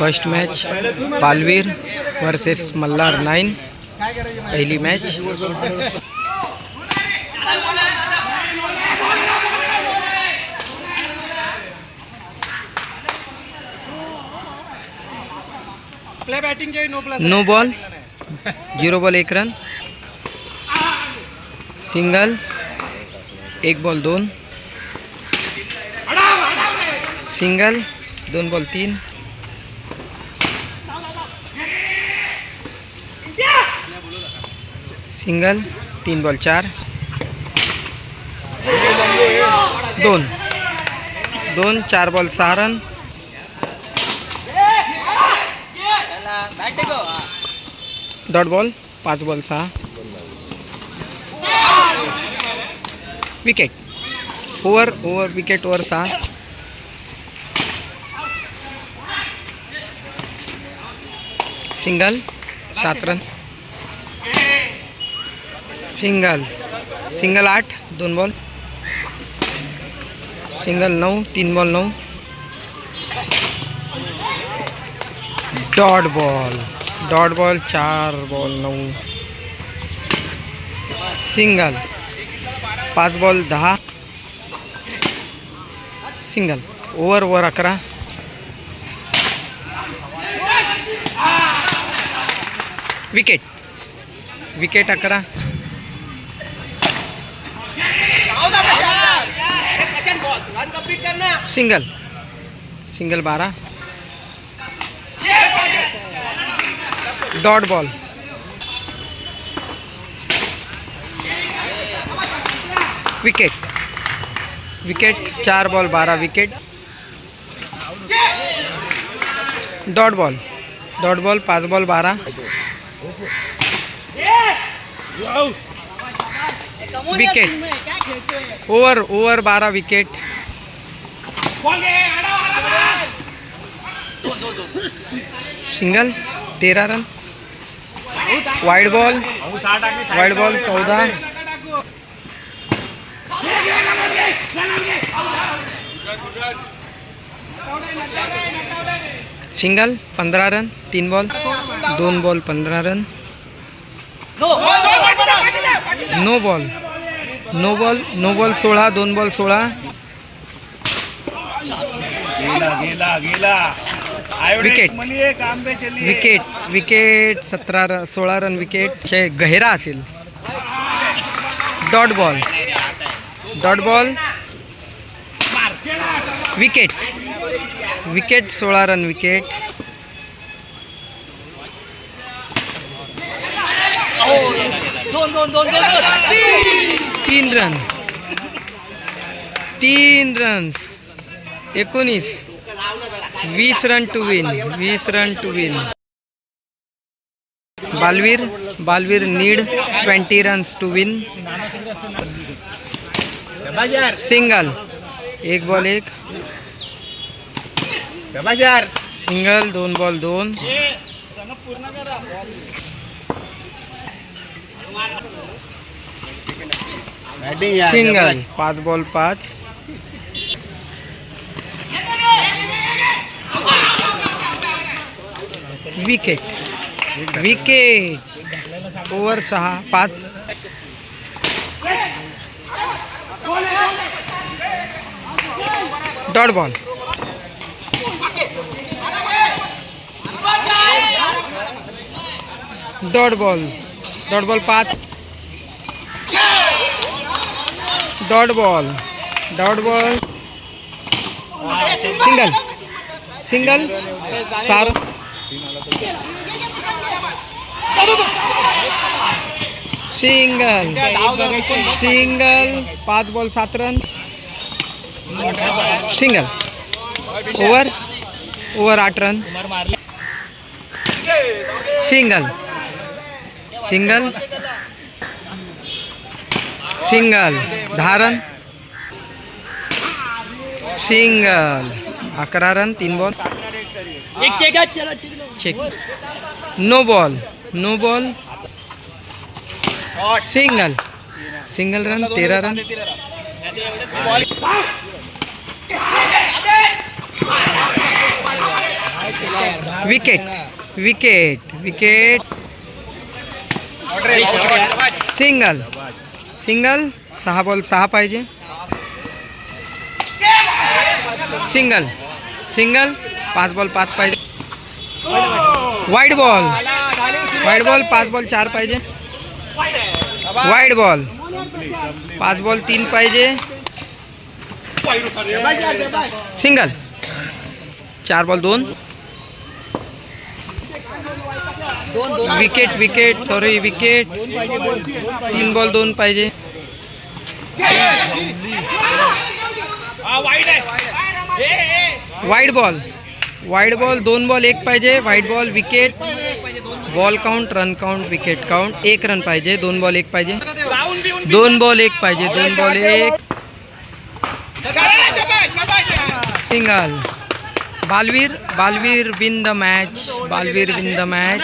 First match Palvir versus Mallar nine, पहली match. No ball, zero ball, एक run. Single, एक ball, दोन। Single, दोन बॉल, तीन। सिंगल, तीन बॉल, चार. दोन. दोन, चार बॉल, सहा रन. डॉट बॉल, पाच बॉल, सहा. Wicket. Over over, wicket, over, सहा. सिंगल, सात रन. सिंगल सिंगल आठ, दोन बॉल सिंगल नऊ, तीन बॉल नऊ. डॉट बॉल डॉट बॉल चार बॉल नऊ. सिंगल पाच बॉल दहा. सिंगल ओवर ओवर अकरा. विकेट विकेट अकरा. सिंगल। सिंगल बारह। Dot ball. विकेट। विकेट, चार बॉल, बारह wicket. Dot ball. Dot ball, पाच बॉल, बारह। विकेट। ओवर ओवर बारह विकेट। सिंगल तेरह run wide ball wide ball चौदह सिंगल पंद्रह रन तीन बॉल दोन बॉल पंद्रह run no ball no ball no ball सोळा दोन बॉल सोळा गेला गेला गेला. विकेट. विकेट विकेट सतरा रन सोळा रन विकेट गहिरा असेल. Dot ball dot ball wicket wicket सोळा रन विकेट दोन दोन तीन रन तीन रन एकोणीस. वीस रन टू विन वीस run to win Balveer Balveer need twenty runs to win single. एक बॉल एक. सिंगल दोन बॉल दोन. सिंगल. पाच बॉल पाच. विकेट विकेट ओव्हर सहा, पाच. Dot ball. Dot ball. Dot ball पाच. Dot ball. Dot ball. Single. Single. सार. सिंगल। सिंगल पाच बॉल सात रन. सिंगल. ओव्हर ओव्हर आठ रन. सिंगल. सिंगल. सिंगल. दहा रन. सिंगल. अकरा रन तीन ball. Check no ball no ball single single run तेरा run. Wicket wicket wicket single single सहा ball सहा पाहिजे. सिंगल सिंगल पाच बॉल, पाच पाहिजे. वाईट बॉल वाईट बॉल पाच बॉल, चार पाहिजे. वाईट बॉल पाच बॉल, तीन पाहिजे. सिंगल चार बॉल, दोन. विकेट विकेट सॉरी विकेट तीन बॉल, दोन पाहिजे. वाईट बॉल वाईट बॉल, दोन बॉल एक पाजे white ball wicket, ball count, run count, wicket count, एक रन पाजे दोन बॉल एक पाजे दोन बॉल एक पाहिजे, दोन बॉल एक. Single. Balveer Balveer win the match Balveer win the match